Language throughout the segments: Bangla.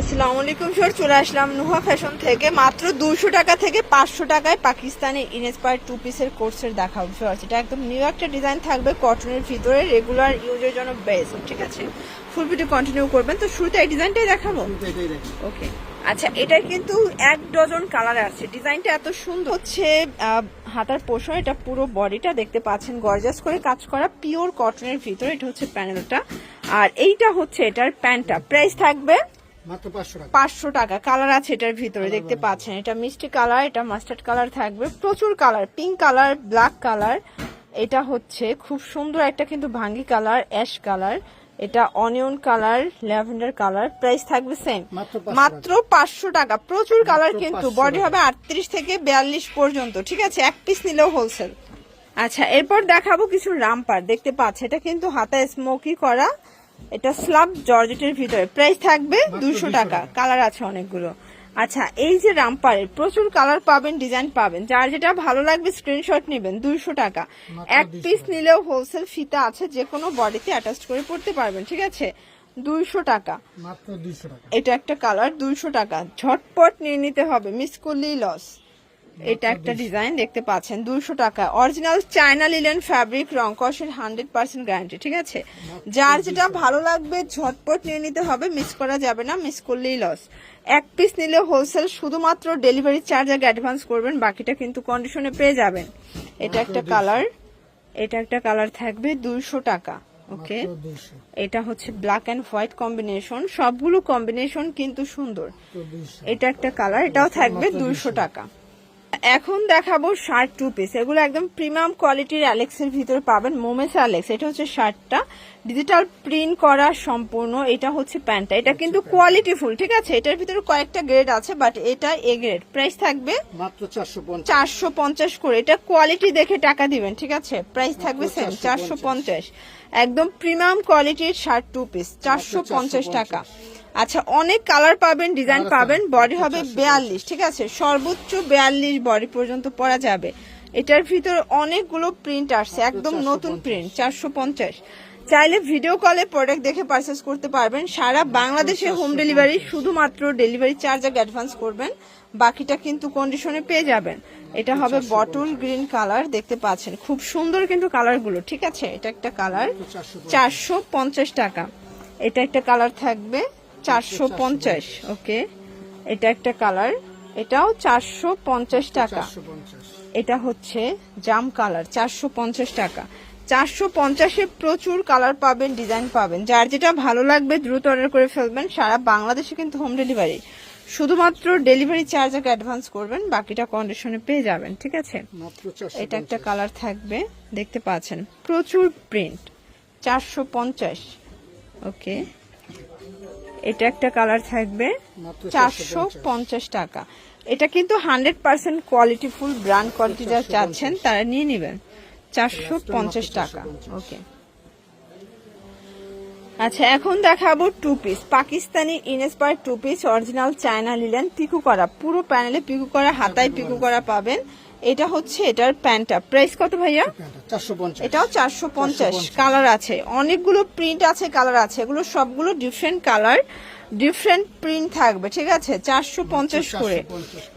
আসসালামু আলাইকুম স্যার। চলে আসলাম নুহা ফ্যাশন থেকে। মাত্র দুশো টাকা থেকে পাঁচশো টাকায় পাকিস্তানি ইনস্পায়ার টু পিসের কোর্সের দেখাবো স্যার। এটা একদম নিউ একটা ডিজাইন থাকবে কটনের ভিতরে রেগুলার ইউজের জন্য বেস্ট ঠিক আছে? ফুল ভিডিও কন্টিনিউ করবেন। তো শুরুতে এই ডিজাইনটাই দেখাবো? ওকে আচ্ছা এটা কিন্তু এক ডজন কালার আছে। ডিজাইনটা এত সুন্দর হচ্ছে হাতার পোষণ এটা পুরো বডিটা দেখতে পাচ্ছেন গর্জাস করে কাজ করা পিওর কটনের ভিতরে। এটা হচ্ছে প্যানেলটা। আর এইটা হচ্ছে এটার প্যান্টটা। প্রাইস থাকবে পাঁচশো টাকা। কালার আছে এটার ভিতরে দেখতে পাচ্ছেন। এটা মিষ্টি কালার এটা মাস্টার্ড কালার থাকবে। প্রচুর colour pink colour black colour এটা হচ্ছে খুব সুন্দর একটা কিন্তু ভাঙ্গি কালার অ্যাশ কালার এটা onion colour lavender colour price থাকবে সেম মাত্র পাঁচশো টাকা। প্রচুর কালার কিন্তু বডি হবে আটত্রিশ থেকে বিয়াল্লিশ পর্যন্ত ঠিক আছে? এক পিস নিলেও হোলসেল আচ্ছা এরপর দেখাবো কিছু রামপার দেখতে পাচ্ছে এটা কিন্তু হাতায় স্মোকি করা। এটা স্লাব জর্জেটের ভিতরে। প্রাইস থাকবে দুশো টাকা। কালার আছে অনেকগুলো। আচ্ছা এই যে রামপারের প্রচুর কালার পাবেন ডিজাইন পাবেন। যার যেটা ভালো লাগবে স্ক্রিনশট নেবেন দুইশো টাকা। এক পিস নিলেও হোলসেল ফিতা আছে যে কোনো বডিতে অ্যাটাচ করে পড়তে পারবেন ঠিক আছে? দুইশো টাকা। এটা একটা কালার দুইশো টাকা। ঝটপট নিয়ে নিতে হবে মিস করলেই লস এটা একটা ডিজাইন দেখতে পাচ্ছেন দুইশো টাকা। অরিজিনাল চায়না লিলেন ফ্যাব্রিক রং কষের হান্ড্রেড পার্সেন্ট গ্যারান্টি ঠিক আছে? যার যেটা ভালো লাগবে ঝটপট নিয়ে নিতে হবে মিস করা যাবে না মিস করলেই লস এক পিস নিলে হোলসেল শুধুমাত্র ডেলিভারি চার্জ আগে অ্যাডভান্স করবেন বাকিটা কিন্তু কন্ডিশনে পেয়ে যাবেন। এটা একটা কালার এটা একটা কালার থাকবে দুইশো টাকা ওকে এটা হচ্ছে ব্ল্যাক অ্যান্ড হোয়াইট কম্বিনেশন সবগুলো কম্বিনেশন কিন্তু সুন্দর। এটা একটা কালার এটাও থাকবে দুইশো টাকা। এখন দেখাবো শার্ট টু পিস এগুলো একদম প্রিমিয়াম কোয়ালিটির অ্যালেক্সের ভিতরে পাবেন। মোমেস অ্যালেক্স এটা হচ্ছে শার্টটা ডিজিটাল প্রিন্ট করা সম্পূর্ণ এটা হচ্ছে প্যান্টটা এটা কিন্তু কোয়ালিটি ফুল ঠিক আছে? এটার ভিতরে কয়েকটা গ্রেড আছে বাট এটা এ গ্রেড প্রাইস থাকবে মাত্র চারশো পঞ্চাশ। চারশো পঞ্চাশ করে। এটা কোয়ালিটি দেখে টাকা দিবেন ঠিক আছে? প্রাইস থাকবে সেম চারশো পঞ্চাশ। একদম প্রিমিয়াম কোয়ালিটির শার্ট টু পিস চারশো পঞ্চাশ টাকা। আচ্ছা অনেক কালার পাবেন ডিজাইন পাবেন বডি হবে 450 বিয়াল্লিশ ঠিক আছে? সর্বোচ্চ বিয়াল্লিশ বডি পর্যন্ত পরা যাবে। এটার ভিতরে অনেকগুলো প্রিন্ট আসছে একদম নতুন প্রিন্ট চারশো পঞ্চাশ। চাইলে ভিডিও কলে প্রোডাক্ট দেখে পারচেস করতে পারবেন। সারা বাংলাদেশে হোম ডেলিভারি শুধুমাত্র ডেলিভারি চার্জ আগে অ্যাডভান্স করবেন। বাকিটা কিন্তু কন্ডিশনে পেয়ে যাবেন। এটা হবে বটল গ্রিন কালার দেখতে পাচ্ছেন। খুব সুন্দর কিন্তু কালারগুলো ঠিক আছে? এটা একটা কালার চারশো পঞ্চাশ। টাকা। এটা একটা কালার থাকবে। চারশো পঞ্চাশ ওকে? এটা একটা কালার। এটাও চারশো পঞ্চাশ টাকা। এটা হচ্ছে জাম কালার চারশো পঞ্চাশ টাকা। চারশো পঞ্চাশে প্রচুর কালার পাবেন ডিজাইন পাবেন। যার যেটা ভালো লাগবে দ্রুত অর্ডার করে ফেলবেন। সারা বাংলাদেশে কিন্তু হোম ডেলিভারি। শুধুমাত্র ডেলিভারি চার্জ আগে অ্যাডভান্স করবেন বাকিটা কন্ডিশনে পেয়ে যাবেন ঠিক আছে? এটা একটা কালার থাকবে দেখতে পাচ্ছেন। প্রচুর প্রিন্ট চারশো পঞ্চাশ ওকে? এটা একটা কালার থাকবে। চারশো পঞ্চাশ টাকা। এটা কিন্তু hundred percent quality full brand quality যা চাচ্ছেন তারা নিয়ে নেবেন। চারশো পঞ্চাশ টাকা। ওকে। আচ্ছা এখন দেখাবো two piece. Pakistani inspire two piece original China linen Piku করা। পুরো প্যানেলে পিকু করা হাতায় পিকু করা পাবেন। এটা হচ্ছে এটার প্যান্টটা। প্রাইস কত ভাইয়া? এটাও চারশো পঞ্চাশ। কালার আছে। অনেকগুলো প্রিন্ট আছে কালার আছে। এগুলো সবগুলো ডিফারেন্ট কালার ডিফারেন্ট প্রিন্ট থাকবে ঠিক আছে? চারশো পঞ্চাশ করে।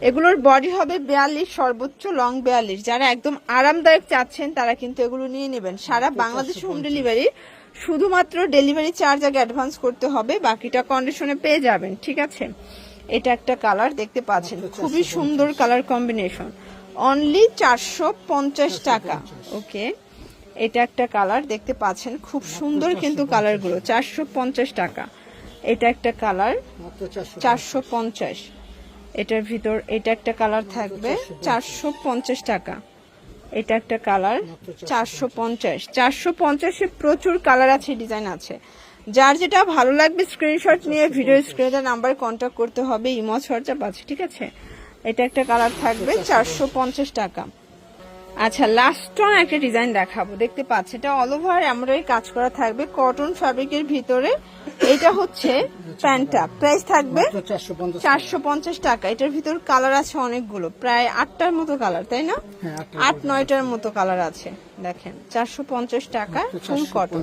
এগুলোর বডি হবে বিয়াল্লিশ সর্বোচ্চ লং বিয়াল্লিশ। যারা একদম আরামদায়ক চাচ্ছেন তারা কিন্তু এগুলো নিয়ে নেবেন। সারা বাংলাদেশ হোম ডেলিভারি শুধুমাত্র ডেলিভারি চার্জ আগে অ্যাডভান্স করতে হবে বাকিটা কন্ডিশনে পেয়ে যাবেন ঠিক আছে? এটা একটা কালার দেখতে পাচ্ছেন। খুবই সুন্দর কালার কম্বিনেশন অনলি চারশো পঞ্চাশ টাকা। ওকে এটা একটা কালার দেখতে পাচ্ছেন। খুব সুন্দর কিন্তু কালারগুলো চারশো পঞ্চাশ টাকা। এটা একটা কালার চারশো পঞ্চাশ। এটার ভিতর এটা একটা কালার থাকবে চারশো পঞ্চাশ। টাকা। এটা একটা কালার চারশো পঞ্চাশ। চারশো পঞ্চাশে। প্রচুর কালার আছে ডিজাইন আছে। যার যেটা ভালো লাগবে স্ক্রিনশট নিয়ে ভিডিও স্ক্রিনে নাম্বার কন্ট্যাক্ট করতে হবে ইমজ হোয়াটসঅ্যাপ আছে ঠিক আছে? এটা একটা কালার থাকবে চারশো পঞ্চাশ টাকা। আচ্ছা লাস্ট অন একটা ডিজাইন দেখাবো। দেখতে পাচ্ছি এটা অল ওভার এমব্রয়ডারি কাজ করা থাকবে কটন ফ্যাব্রিকের ভিতরে। এটা হচ্ছে প্যান্টটা। প্রাইস থাকবে চারশো পঞ্চাশ টাকা। এটার ভিতর কালার আছে অনেকগুলো প্রায় আটটার মতো কালার তাই না? হ্যাঁ আট নয়টার মতো কালার আছে দেখেন চারশো পঞ্চাশ টাকা ফুল কটন